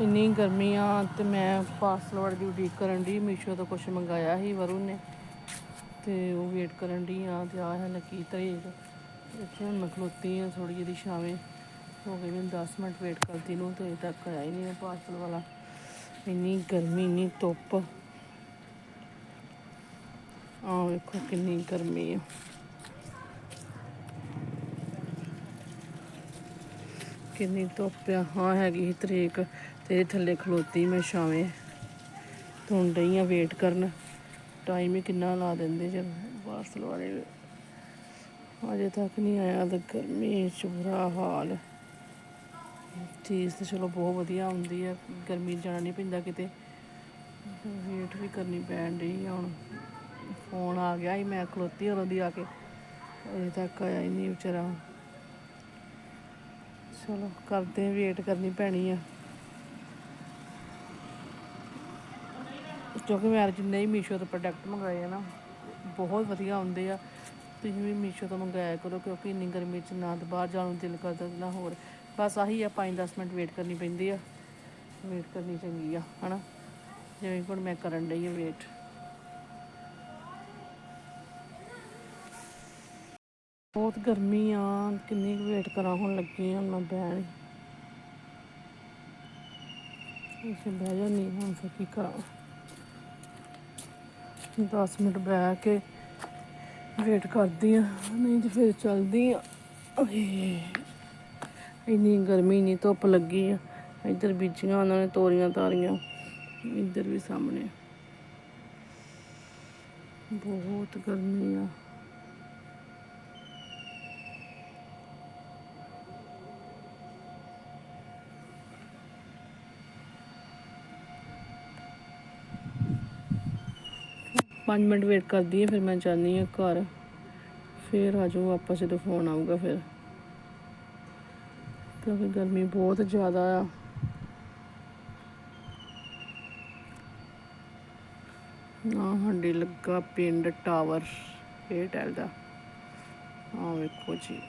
ਇੰਨੀ ਗਰਮੀ ਆ ਤੇ ਮੈਂ ਪਾਰਸਲ ਵਾਲੀ ਦੀ ਉਡੀਕ ਕਰਨ ਦੀ ਮੀਸ਼ੋ ਤੋਂ ਕੁਝ ਮੰਗਾਇਆ ਸੀ ਵਰੁਣ ਨੇ। ਤੇ ਉਹ ਵੇਟ ਕਰਨ ਦੀ ਆ ਤੇ ਆ ਹੈ ਲੱਕੀ ਤਰੀਕ ਇੱਥੇ ਹੁਣ ਮੈਂ ਖਲੋਤੀ ਆ ਥੋੜੀ ਜਿਹੀ ਛਾਵੇਂ। ਹੋ ਗਈ ਮੈਨੂੰ 10 ਮਿੰਟ ਵੇਟ ਕਰਦੀ ਨੂੰ ਤੇ ਤੱਕ ਆਇਆ ਹੀ ਨਹੀਂ ਪਾਰਸਲ ਵਾਲਾ। ਇੰਨੀ ਗਰਮੀ, ਇੰਨੀ ਧੁੱਪ। ਆ ਵੇਖੋ ਕਿੰਨੀ ਗਰਮੀ ਆ। ਕਿੰਨੀ ਧੁੱਪ ਆ। ਹਾਂ, ਹੈਗੀ ਸੀ ਤਰੀਕ ਤੇ ਇਹਦੇ ਥੱਲੇ ਖਲੋਤੀ ਮੈਂ ਛਾਵੇਂ। ਧੁੰਨ ਡਈ ਆ ਵੇਟ ਕਰਨ। ਟਾਈਮ ਹੀ ਕਿੰਨਾ ਲਾ ਦਿੰਦੇ ਜਦ ਪਾਰਸਲ ਵਾਲੇ ਅਜੇ ਤੱਕ ਨਹੀਂ ਆਇਆ ਤਾਂ ਗਰਮੀ ਚ ਬੁਰਾ ਹਾਲ। ਚੀਜ਼ ਤੇ ਚਲੋ ਬਹੁਤ ਵਧੀਆ ਹੁੰਦੀ ਆ। ਗਰਮੀ ਜਾਣਾ ਨਹੀਂ ਪੈਂਦਾ ਕਿਤੇ। ਵੇਟ ਵੀ ਕਰਨੀ ਪੈਣ ਡਈ ਆ ਹੁਣ। ਫੋਨ ਆ ਗਿਆ ਸੀ, ਮੈਂ ਖਲੋਤੀ ਉਦੋਂ ਦੀ ਆ ਕੇ। ਅਜੇ ਤੱਕ ਆਇਆ ਹੀ ਨਹੀਂ ਵਿਚਾਰਾ। ਚਲੋ, ਕਰਦੇ ਵੇਟ ਕਰਨੀ ਪੈਣੀ ਆ। ਕਿਉਂਕਿ ਮੈਂ ਜਿੰਨੇ ਹੀ ਮੀਸ਼ੋ ਤੋਂ ਪ੍ਰੋਡਕਟ ਮੰਗਵਾਏ ਆ ਨਾ, ਬਹੁਤ ਵਧੀਆ ਆਉਂਦੇ ਆ। ਤੁਸੀਂ ਵੀ ਮੀਸ਼ੋ ਤੋਂ ਮੰਗਾਇਆ ਕਰੋ, ਕਿਉਂਕਿ ਇੰਨੀ ਗਰਮੀ 'ਚ ਨਾ ਤਾਂ ਬਾਹਰ ਜਾਣ ਨੂੰ ਦਿਲ ਕਰਦਾ ਨਾ ਹੋਰ। ਬਸ ਆਹੀ ਆ 5-10 ਮਿੰਟ ਵੇਟ ਕਰਨੀ ਪੈਂਦੀ ਆ। ਵੇਟ ਕਰਨੀ ਚੰਗੀ ਆ, ਹਨਾ? ਜਿਵੇਂ ਹੁਣ ਮੈਂ ਕਰਨ ਡਈ ਆ ਵੇਟ ਬਹੁਤ ਗਰਮੀ ਆ, ਕਿੰਨੀ ਵੇਟ ਕਰਾਂ ਹੁਣ ਲੱਗੀ ਆ ਮੈਂ ਬਹਿਣ। ਇਸੇ ਬਹਿ ਜਾਨੀ ਹੁਣ ਫਿਰ ਕੀ ਕਰਾਂ। 10 ਮਿੰਟ ਬਹਿ ਕੇ ਵੇਟ ਕਰਦੀ ਆ, ਨਹੀਂ ਤੇ ਫਿਰ ਚੱਲਦੀ ਆ। ਇੰਨੀ ਗਰਮੀ ਨਹੀਂ ਧੁੱਪ ਲੱਗੀ ਆ। ਇੱਧਰ ਬੀਜੀਆਂ ਉਹਨਾਂ ਨੇ ਤੋਰੀਆਂ ਤਾਰੀਆਂ, ਇੱਧਰ ਵੀ ਸਾਹਮਣੇ। ਬਹੁਤ ਗਰਮੀ ਆ। ਪੰਜ ਮਿੰਟ ਵੇਟ ਕਰਦੀ ਆ ਫਿਰ ਮੈਂ ਜਾਂਦੀ ਹਾਂ ਘਰ। ਫਿਰ ਆ ਜਾਓ ਵਾਪਸ ਜਦੋਂ ਫੋਨ ਆਊਗਾ ਫਿਰ। ਕਿਉਂਕਿ ਗਰਮੀ ਬਹੁਤ ਜ਼ਿਆਦਾ ਆ। ਨਾ ਹੰਡੀ ਲੱਗਾ ਪਿੰਡ ਟਾਵਰ ਏਅਰਟੈਲ ਦਾ। ਆ ਵੇਖੋ ਜੀ।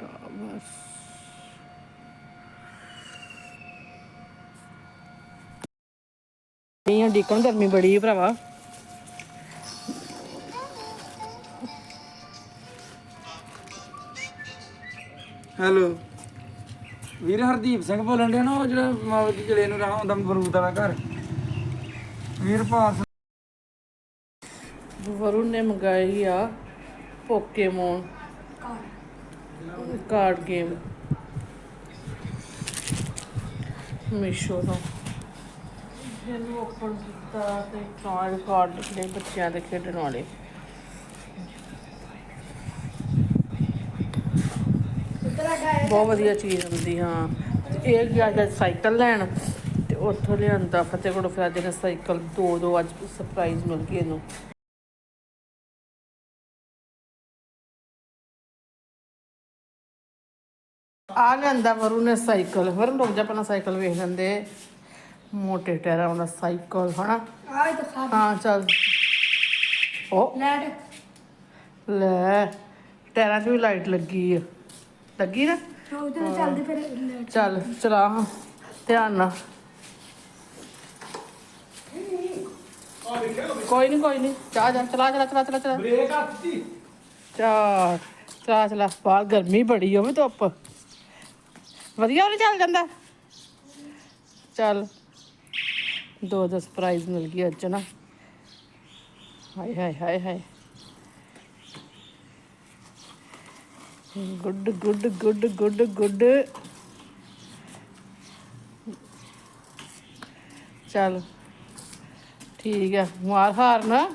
ਟਾਵਰ ਆ ਡਿੱਕਣ ਗਰਮੀ ਬੜੀ ਹੈ ਭਰਾਵਾ। ਹੈਲੋ। ਵੀਰ ਹਰਦੀਪ ਸਿੰਘ ਬੋਲਣ ਦੇ ਨਾ ਉਹ ਜਿਹੜਾ ਮਾਵਤੀ ਚਲੇ ਨੂੰ ਰਾਹ ਹੁੰਦਾ ਬਰੂਦ ਵਾਲਾ ਘਰ। ਵੀਰ ਪਾਸ ਵਰੁਣ ਨੇ ਮੰਗਾਈ ਆ ਪੋਕੇਮੋਨ ਕਾਰਡ ਗੇਮ ਮੀਸ਼ੋ ਤੋਂ। ਇਹਨੂੰ ਓਪਨ ਕੀਤਾ ਤੇ ਕਾਰਡ ਕਾਰਡ ਨਿਕਲੇ ਬੱਚਿਆਂ ਦੇ ਖੇਡਣ ਵਾਲੇ। ਬਹੁਤ ਵਧੀਆ ਚੀਜ਼ ਹੁੰਦੀ, ਹਾਂ। ਤੇ ਇਹ ਗਿਆ ਅੱਜ ਸਾਈਕਲ ਲੈਣ ਤੇ ਉੱਥੋਂ ਲਿਆਂਦਾ ਫਤਿਹਗੜ੍ਹ ਫਿਰ ਅੱਜ ਸਾਈਕਲ। ਦੋ ਦੋ ਅੱਜ ਸਰਪ੍ਰਾਈਜ਼ ਮਿਲ ਗਈ ਇਹਨੂੰ। ਆ ਲੈਂਦਾ ਵਰੂ ਨੇ ਸਾਈਕਲ। ਵਰੂ ਰੁਕ ਜਾ, ਪਹਿਲਾਂ ਸਾਈਕਲ ਵੇਖ ਲੈਂਦੇ। ਮੋਟੇ ਟਾਇਰਾਂ ਵਾਲਾ ਸਾਈਕਲ ਹਨਾ? ਆਏ ਤਾਂ ਖਾ ਹਾਂ ਚੱਲ। ਉਹ ਲੈਟ ਲੈ ਟਾਇਰਾਂ 'ਚ ਵੀ ਲਾਈਟ ਲੱਗੀ ਆ। ਲੱਗੀ ਨਾ? ਉਹਦੇ ਨਾਲ ਚੱਲਦੇ ਫਿਰ ਲੈਟ ਚੱਲ ਚਲਾ। ਹਾਂ ਧਿਆਨ ਨਾਲ। ਕੋਈ ਨਹੀਂ ਕੋਈ ਨਹੀਂ ਜਾ ਚਲਾ ਚਲਾ ਚਲਾ ਚਲਾ ਚਲਾ। ਬ੍ਰੇਕ ਆਤੀ ਚਾ ਚਲਾ ਚਲਾ ਬਾਹਰ ਗਰਮੀ ਬੜੀ ਹੋਵੇ ਧੁੱਪ। ਵਧੀਆ ਉਹ ਚੱਲ ਜਾਂਦਾ। ਚੱਲ। ਦੋ ਦੋ ਸਰਪ੍ਰਾਈਜ਼ ਮਿਲ ਗਈ ਅੱਜ ਨਾ। ਹਾਏ ਹਾਏ ਹਾਏ ਹਾਏ। Good good good good good. ਚੱਲ, ਠੀਕ ਹੈ ਮਾਰ ਹਾਰ ਨਾ।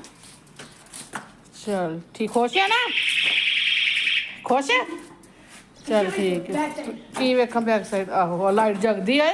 ਚਲ, ਠੀਕ, ਖੁਸ਼ ਹੈ ਨਾ? ਖੁਸ਼ ਹੈ ਚਲ, ਠੀਕ ਹੈ ਕੀ ਵੇਖਾਂ ਬੈਕ ਸਾਈਡ ਆਹੋ ਲਾਈਟ ਜਗਦੀ ਹੈ